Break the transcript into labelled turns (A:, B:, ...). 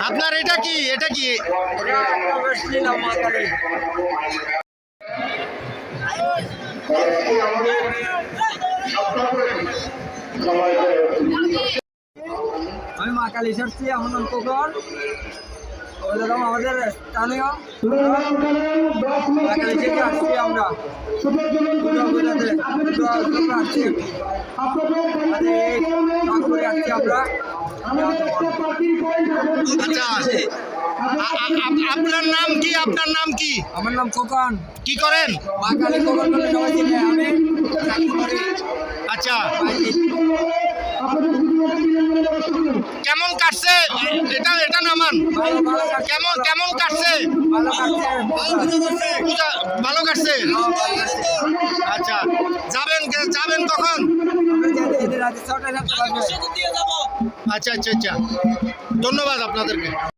A: আপনার এটা কি? এটা কি?
B: আমি মা কালী এসেছি আমার নাম কোকর ওদের আমাদের স্থানীয়। মা কালী থেকে আসছি আমরা। আসছি। আমরা।
A: আচ্ছা আপনার নাম কি? আপনার নাম কি?
B: আমার নাম কোকন
A: কি করেন? আচ্ছা। কেমন কাটছে? এটা এটা নামান। কেমন কেমন কাটছে?
B: ভালো কাটছে?
A: আচ্ছা। যাবেন কে- যাবেন কখন? আচ্ছা আচ্ছা আচ্ছা। ধন্যবাদ আপনাদেরকে।